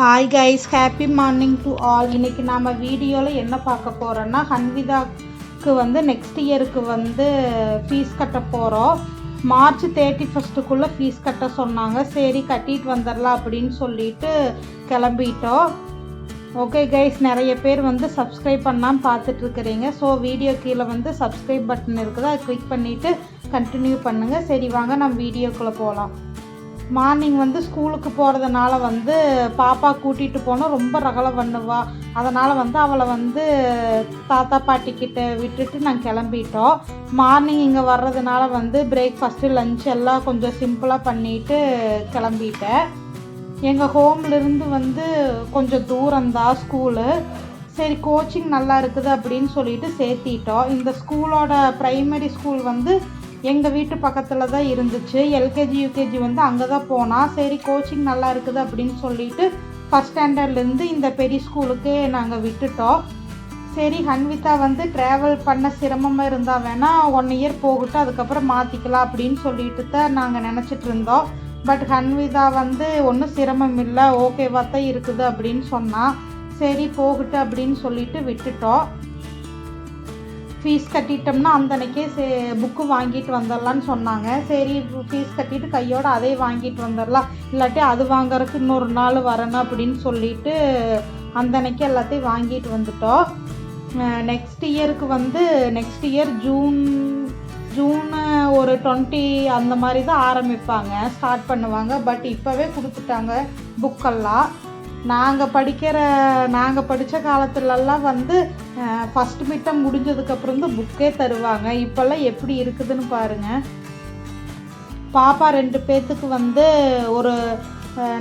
Hi guys happy morning to all இன்றைக்கி நாம் வீடியோவில் என்ன பார்க்க போகிறோன்னா ஹன்விதாக்கு வந்து நெக்ஸ்ட் இயருக்கு வந்து ஃபீஸ் கட்ட போகிறோம் மார்ச் தேர்ட்டி ஃபஸ்ட்டுக்குள்ளே ஃபீஸ் கட்ட சொன்னாங்க. சரி கட்டிட்டு வந்துடலாம் அப்படின்னு சொல்லிட்டு கிளம்பிட்டோம். ஓகே கைஸ் நிறைய பேர் வந்து சப்ஸ்கிரைப் பண்ணாமல் பார்த்துட்ருக்குறீங்க ஸோ வீடியோ கீழே வந்து சப்ஸ்கிரைப் பட்டன் இருக்குது. அதை கிளிக் பண்ணிவிட்டு கண்டினியூ பண்ணுங்கள் சரி வாங்க நம்ம வீடியோக்குள்ளே போகலாம் மார்னிங் வந்து ஸ்கூலுக்கு போகிறதுனால வந்து பாப்பா கூட்டிகிட்டு போனால் ரொம்ப ரகலை பண்ணுவாள் அதனால் வந்து அவளை வந்து தாத்தா பாட்டிக்கிட்ட விட்டுட்டு நாங்கள் கிளம்பிட்டோம். மார்னிங் இங்கே வர்றதுனால வந்து பிரேக்ஃபாஸ்ட்டு லஞ்ச் எல்லாம் கொஞ்சம் சிம்பிளாக பண்ணிட்டு கிளம்பிட்டேன். எங்கள் ஹோம்லேருந்து வந்து கொஞ்சம் தூரம்தான் ஸ்கூலு சரி கோச்சிங் நல்லா இருக்குது அப்படின்னு சொல்லிட்டு சேர்த்திட்டோம். இந்த ஸ்கூலோட ப்ரைமரி ஸ்கூல் வந்து எங்கள் வீட்டு பக்கத்தில் தான் இருந்துச்சு. எல்கேஜி யூகேஜி வந்து அங்கே தான் போனால் சரி கோச்சிங் நல்லா இருக்குது அப்படின்னு சொல்லிட்டு ஃபஸ்ட் ஸ்டாண்டர்ட்லேருந்து இந்த பெரிய ஸ்கூலுக்கே நாங்கள் விட்டுட்டோம். சரி ஹன்விதா வந்து ட்ராவல் பண்ண சிரமமாக இருந்தால் வேணால் ஒன் இயர் போகட்டும் அதுக்கப்புறம் மாற்றிக்கலாம் அப்படின்னு சொல்லிட்டு தான் நாங்கள் நினச்சிட்டு இருந்தோம். பட் ஹன்விதா வந்து ஒன்றும் சிரமம் இல்லை ஓகேவா தான் இருக்குது அப்படின்னு சொன்னால் சரி போகட்டும் அப்படின்னு சொல்லிட்டு விட்டுட்டோம். ஃபீஸ் கட்டிட்டோம்னா அந்த அன்றைக்கே சே புக்கு வாங்கிட்டு வந்துடலான்னு சொன்னாங்க. சரி ஃபீஸ் கட்டிட்டு கையோடு அதே வாங்கிட்டு வந்துடலாம் இல்லாட்டி அது வாங்குறதுக்கு இன்னொரு நாள் வரணும் அப்படின்னு சொல்லிட்டு அந்த அன்னைக்கு எல்லாத்தையும் வாங்கிட்டு வந்துட்டோம். நெக்ஸ்ட் இயருக்கு வந்து நெக்ஸ்ட் இயர் ஜூன் ஜூனு ஒரு டுவெண்ட்டி அந்த மாதிரி தான் ஆரம்பிப்பாங்க. ஸ்டார்ட் பண்ணுவாங்க. பட் இப்போவே கொடுத்துட்டாங்க புக்கெல்லாம் நாங்கள் படிக்கிற நாங்கள் படித்த காலத்துலலாம் வந்து ஃபஸ்ட் மிட்டம் முடிஞ்சதுக்கப்புறம் தான் புக்கே தருவாங்க. இப்போல்லாம் எப்படி இருக்குதுன்னு பாருங்கள் பாப்பா ரெண்டு பேர்த்துக்கு வந்து ஒரு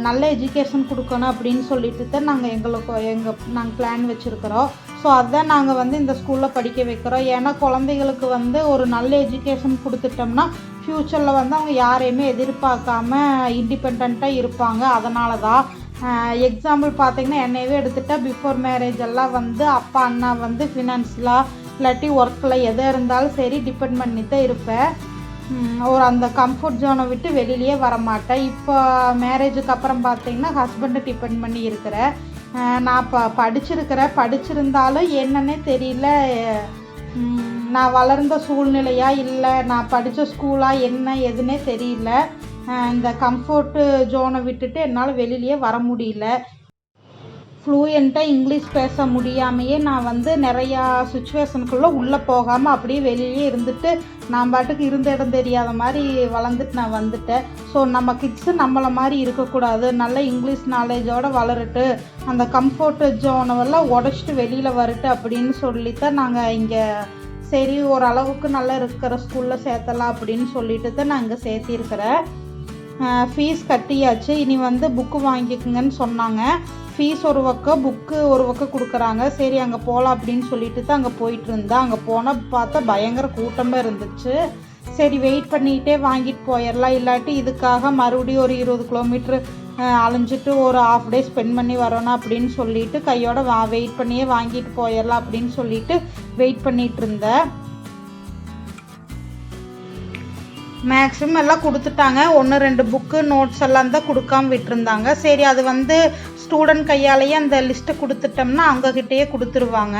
நல்ல எஜுகேஷன் கொடுக்கணும் அப்படின்னு சொல்லிட்டு தான் நாங்கள் எங்களுக்கு எங்கள் நாங்கள் பிளான் வச்சுருக்கிறோம். ஸோ அதான் நாங்கள் வந்து இந்த ஸ்கூலில் படிக்க வைக்கிறோம். ஏன்னா குழந்தைகளுக்கு வந்து ஒரு நல்ல எஜுகேஷன் கொடுத்துட்டோம்னா ஃப்யூச்சரில் வந்து அவங்க யாரையுமே எதிர்பார்க்காம இண்டிபெண்ட்டாக இருப்பாங்க. அதனால தான் எக்ஸாம்பிள் பார்த்தீங்கன்னா என்னையவே எடுத்துகிட்டா பிஃபோர் மேரேஜ் எல்லாம் வந்து அப்பா அண்ணா வந்து ஃபினான்ஸ்லாம் இல்லாட்டி ஒர்க்கில் எதை இருந்தாலும் சரி டிபெண்ட் பண்ணி தான் இருப்பேன் ஒரு அந்த கம்ஃபர்ட் ஜோனை விட்டு வெளியிலேயே வர மாட்டேன் இப்போ மேரேஜுக்கு அப்புறம் பார்த்தீங்கன்னா ஹஸ்பண்டை டிபெண்ட் பண்ணி இருக்கிறேன். நான் ப படிச்சிருக்கிறேன். படிச்சிருந்தாலும் என்னன்னே தெரியல. நான் வளர்ந்த சூழ்நிலையா இல்லை நான் படித்த ஸ்கூலாக என்ன எதுன்னே தெரியல. இந்த கம்ஃபர்ட்டு ஜோனை விட்டுட்டு என்னால் வெளியிலேயே வர முடியல. ஃப்ளூயண்ட்டாக இங்கிலீஷ் பேச முடியாமையே நான் வந்து நிறையா சுச்சுவேஷனுக்குள்ளே உள்ளே போகாமல் அப்படியே வெளியிலே இருந்துட்டு நான் பாட்டுக்கு இருந்த இடம் தெரியாத மாதிரி வளர்ந்துட்டு நான் வந்துட்டேன். ஸோ நம்ம கிட்ஸு நம்மளை மாதிரி இருக்கக்கூடாது. நல்ல இங்கிலீஷ் நாலேஜோடு வளரட்டு அந்த கம்ஃபர்ட் ஜோனவெல்லாம் உடச்சிட்டு வெளியில் வரட்டு அப்படின்னு சொல்லித்தான் நாங்கள் இங்கே சரி ஓரளவுக்கு நல்லா இருக்கிற ஸ்கூலில் சேர்த்தலாம் அப்படின்னு சொல்லிட்டு தான் நான் இங்கே சேர்த்திருக்கிறேன். ஃபீஸ் கட்டியாச்சு. இனி வந்து புக்கு வாங்கிக்கோங்கன்னு சொன்னாங்க. ஃபீஸ் ஒரு பக்கம் புக்கு ஒரு பக்கம் கொடுக்குறாங்க. சரி அங்கே போகலாம் அப்படின்னு சொல்லிட்டு தான் அங்கே போயிட்டு இருந்தேன் அங்கே போனால் பார்த்தா பயங்கர கூட்டமாக இருந்துச்சு. சரி வெயிட் பண்ணிக்கிட்டே வாங்கிட்டு போயிடலாம் இல்லாட்டி இதுக்காக மறுபடியும் ஒரு இருபது கிலோமீட்ரு அலைஞ்சிட்டு ஒரு ஆஃப் டே ஸ்பெண்ட் பண்ணி வரணும் அப்படின்னு சொல்லிட்டு கையோட வா வெயிட் பண்ணியே வாங்கிட்டு போயிடலாம் அப்படின்னு சொல்லிட்டு வெயிட் பண்ணிகிட்டு இருந்தேன். மேக்ஸிமம் எல்லாம் கொடுத்துட்டாங்க. ஒன்று ரெண்டு புக்கு நோட்ஸ் எல்லாம் தான் கொடுக்காம விட்டுருந்தாங்க. சரி அது வந்து ஸ்டூடெண்ட் கையாலேயே அந்த லிஸ்ட்டை கொடுத்துட்டோம்னா அவங்கக்கிட்டேயே கொடுத்துருவாங்க.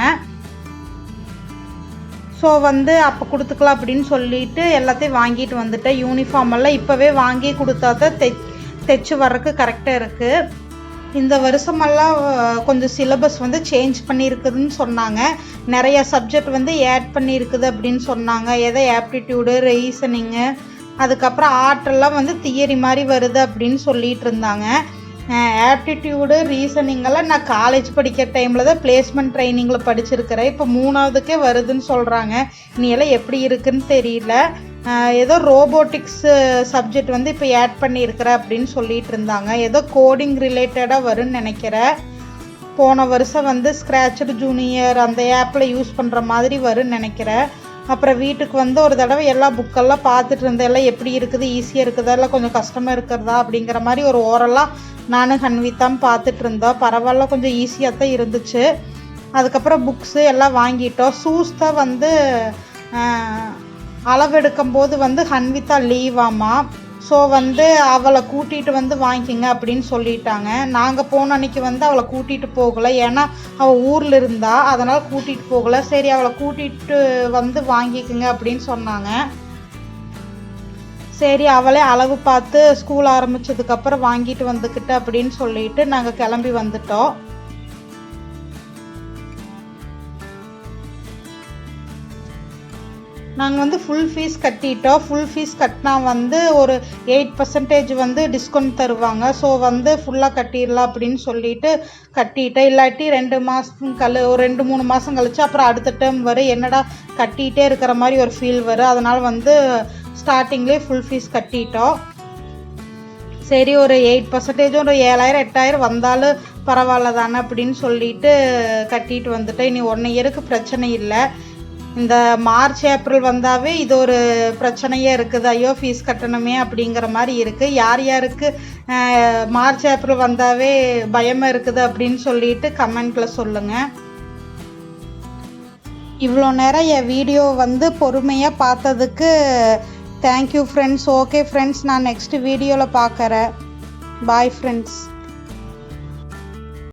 ஸோ வந்து அப்போ கொடுத்துக்கலாம் அப்படின்னு சொல்லிட்டு எல்லாத்தையும் வாங்கிட்டு வந்துட்டேன். யூனிஃபார்ம் எல்லாம் இப்போவே வாங்கி கொடுத்தா தான் தை தைச்சு வர்றதுக்கு கரெக்டாக இருக்குது இந்த வருஷமெல்லாம் கொஞ்சம் சிலபஸ் வந்து சேஞ்ச் பண்ணியிருக்குதுன்னு சொன்னாங்க. நிறையா சப்ஜெக்ட் வந்து ஆட் பண்ணியிருக்குது அப்படின்னு சொன்னாங்க. எதை ஆப்டிடியூடு ரீசனிங்கு அதுக்கப்புறம் ஆர்ட்டெல்லாம் வந்து தியரி மாதிரி வருது அப்படின்னு சொல்லிட்டு இருந்தாங்க. ஆப்டிடியூடு ரீசனிங்கெல்லாம் நான் காலேஜ் படிக்கிற டைமில் தான் பிளேஸ்மெண்ட் ட்ரைனிங்கில் படிச்சிருக்கிறேன். இப்போ மூணாவதுக்கே வருதுன்னு சொல்கிறாங்க நீ எல்லாம் எப்படி இருக்குன்னு தெரியல. ஏதோ ரோபோட்டிக்ஸ் சப்ஜெக்ட் வந்து இப்போ ஆட் பண்ணியிருக்கிற அப்படின்னு சொல்லிட்டு இருந்தாங்க. ஏதோ கோடிங் ரிலேட்டடாக வரும்னு நினைக்கிறேன். போன வருஷம் வந்து ஸ்க்ராச்சடு ஜூனியர் அந்த ஆப்பில் யூஸ் பண்ணுற மாதிரி வரும்னு நினைக்கிறேன். அப்புறம் வீட்டுக்கு வந்து ஒரு தடவை எல்லா புக்கெல்லாம் பார்த்துட்டு இருந்தேன். எல்லாம் எப்படி இருக்குது? ஈஸியாக இருக்குதா? இல்லை கொஞ்சம் கஷ்டமாக இருக்கிறதா? அப்படிங்கிற மாதிரி ஒரு ஓரெல்லாம் நானும் ஹன்வித்தான் பார்த்துட்டு இருந்தோம். பரவாயில்ல கொஞ்சம் ஈஸியாக தான் இருந்துச்சு. அதுக்கப்புறம் புக்ஸு எல்லாம் வாங்கிட்டோம். ஷூஸ் தான் வந்து அளவெடுக்கும் போது வந்து ஹன்விதா லீவாமா ஸோ வந்து அவளை கூட்டிகிட்டு வந்து வாங்கிக்கங்க அப்படின்னு சொல்லிட்டாங்க. நாங்கள் போன அன்னைக்கு வந்து அவளை கூட்டிகிட்டு போகலை. ஏன்னா அவள் ஊரில் இருந்தா. அதனால் கூட்டிகிட்டு போகலை. சரி அவளை கூட்டிகிட்டு வந்து வாங்கிக்கங்க அப்படின்னு சொன்னாங்க. சரி அவளே அளவு பார்த்து ஸ்கூல் ஆரம்பிச்சதுக்கப்புறம் வாங்கிட்டு வந்துக்கிட்டு அப்படின்னு சொல்லிட்டு நாங்கள் கிளம்பி வந்துட்டோம். நாங்கள் வந்து ஃபுல் ஃபீஸ் கட்டிட்டோம். ஃபுல் ஃபீஸ் கட்டினா வந்து ஒரு எயிட் பர்சன்டேஜ் வந்து டிஸ்கவுண்ட் தருவாங்க. ஸோ வந்து ஃபுல்லாக கட்டிடலாம் அப்படின்னு சொல்லிட்டு கட்டிட்டேன். இல்லாட்டி ரெண்டு மாதம் கழு ஒரு ரெண்டு மூணு மாதம் கழிச்சு அப்புறம் அடுத்த டேர்ம் வரும் என்னடா கட்டிகிட்டே இருக்கிற மாதிரி ஒரு ஃபீல் வரும். அதனால் வந்து ஸ்டார்டிங்லேயே ஃபுல் ஃபீஸ் கட்டிட்டோம். சரி ஒரு எயிட் பர்சன்டேஜ் ஒரு ஏழாயிரம் எட்டாயிரம் வந்தாலும் பரவாயில்ல தானே அப்படின்னு சொல்லிட்டு கட்டிட்டு வந்துட்டேன். இனி ஒன் இயருக்கு பிரச்சனை இல்லை. இந்த மார்ச் ஏப்ரல் வந்தாவே இது ஒரு பிரச்சனையே இருக்குது. ஐயோ ஃபீஸ் கட்டணுமே அப்படிங்கிற மாதிரி இருக்குது யார் யாருக்கு மார்ச் ஏப்ரல் வந்தாவே பயமாக இருக்குது அப்படின்னு சொல்லிட்டு கமெண்ட்டில் சொல்லுங்கள் இவ்வளோ நேரம் என் வீடியோ வந்து பொறுமையாக பார்த்ததுக்கு thank you friends okay friends நான் நெக்ஸ்ட் வீடியோவில் பார்க்குறேன். Bye friends